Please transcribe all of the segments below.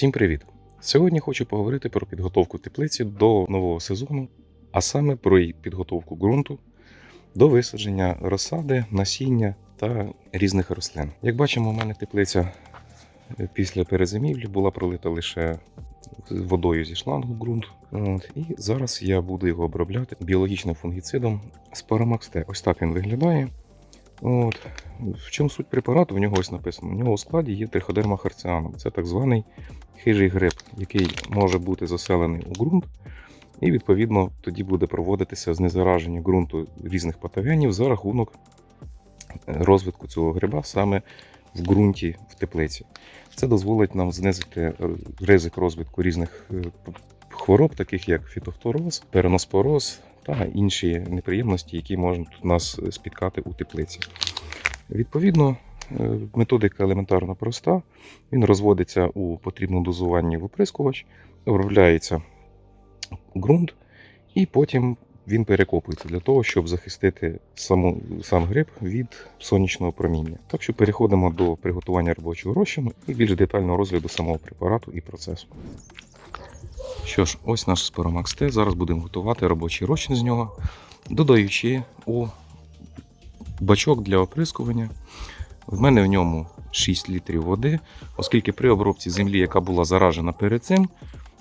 Всім привіт! Сьогодні хочу поговорити про підготовку теплиці до нового сезону, а саме про її підготовку ґрунту до висадження розсади, насіння та різних рослин. Як бачимо, у мене теплиця е, після перезимівлі була пролита лише водою зі шлангу ґрунт. От, і зараз я буду його обробляти біологічним фунгіцидом T. Ось так він виглядає. От. В чому суть препарату? В нього ось написано. У нього у складі є триходерма харціаном. Це так званий хижий гриб, який може бути заселений у ґрунт, і відповідно тоді буде проводитися знезараження ґрунту різних патогенів за рахунок е, розвитку цього гриба саме в ґрунті в теплиці. Це дозволить нам знизити е, ризик розвитку різних е, хвороб, таких як фітофтороз, переноспороз та інші неприємності, які можуть нас спіткати у теплиці. Відповідно, е, методика елементарно проста. Він розводиться у потрібному дозуванні в оприскувач, обробляється ґрунт, і потім він перекопується для того, щоб захистити саму, сам гриб від сонячного проміння. Так що переходимо до приготування робочого розчину і більш детального розгляду самого препарату і процесу. Що ж, ось наш Споромакс Т. Зараз будемо готувати робочий розчин з нього, додаючи у бачок для оприскування. В мене в ньому 6 літрів води, оскільки при обробці землі, яка була заражена перед цим,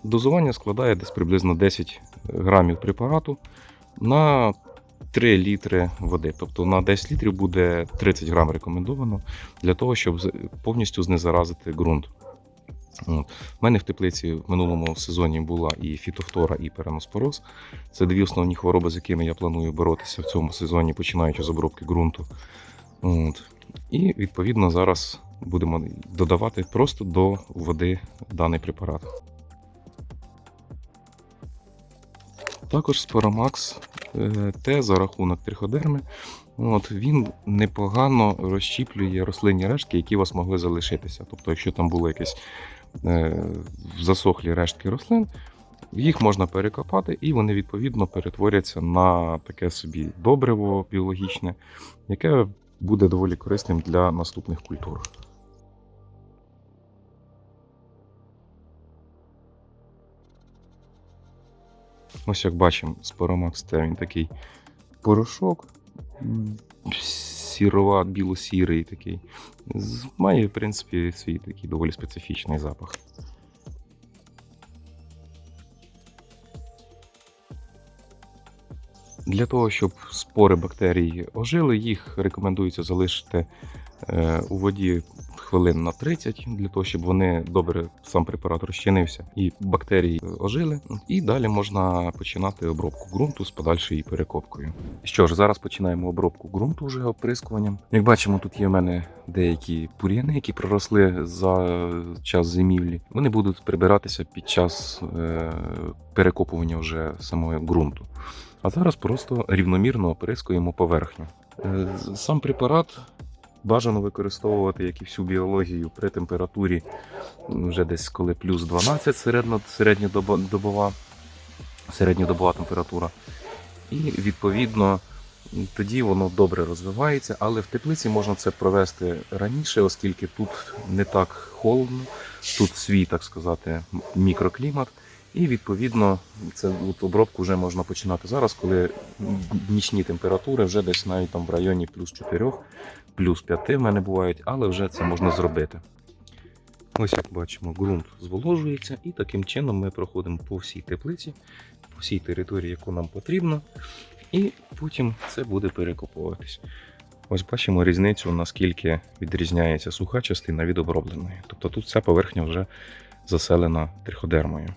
дозування складає десь приблизно 10 грамів препарату на 3 літри води. Тобто на 10 літрів буде 30 грам рекомендовано для того, щоб повністю знезаразити ґрунт. У мене в теплиці в минулому сезоні була і фітофтора, і переноспороз. Це дві основні хвороби, з якими я планую боротися в цьому сезоні, починаючи з обробки ґрунту. От. І відповідно зараз будемо додавати просто до води даний препарат. Також Споромакс е, Т за рахунок триходерми. От, він непогано розщіплює рослинні рештки, які у вас могли залишитися. Тобто, якщо там були якісь е, засохлі рештки рослин, їх можна перекопати, і вони відповідно перетворяться на таке собі добриво біологічне, яке буде доволі корисним для наступних культур. Ось як бачимо, Споромакс Т він такий порошок, сірова, біло-сірий такий. Має, в принципі, свій такий доволі специфічний запах. Для того, щоб спори бактерій ожили, їх рекомендується залишити у воді хвилин на 30, для того, щоб вони добре сам препарат розчинився і бактерії ожили. І далі можна починати обробку ґрунту з подальшою перекопкою. Що ж, зараз починаємо обробку ґрунту вже оприскуванням. Як бачимо, тут є в мене деякі бур'яни, які проросли за час зимівлі. Вони будуть прибиратися під час е, перекопування вже самого ґрунту. А зараз просто рівномірно оприскуємо поверхню. Е, Сам препарат бажано використовувати, як і всю біологію, при температурі вже десь коли плюс 12 середньо, середньодобова, середньодобова температура. І відповідно тоді воно добре розвивається, але в теплиці можна це провести раніше, оскільки тут не так холодно, тут свій, так сказати, мікроклімат. І відповідно це от обробку вже можна починати зараз, коли нічні температури вже десь навіть там в районі плюс 4, плюс 5 в мене бувають, але вже це можна зробити. Ось як бачимо, ґрунт зволожується, і таким чином ми проходимо по всій теплиці, по всій території, яку нам потрібно, і потім це буде перекопуватись. Ось бачимо різницю, наскільки відрізняється суха частина від обробленої. Тобто тут ця поверхня вже заселена триходермою.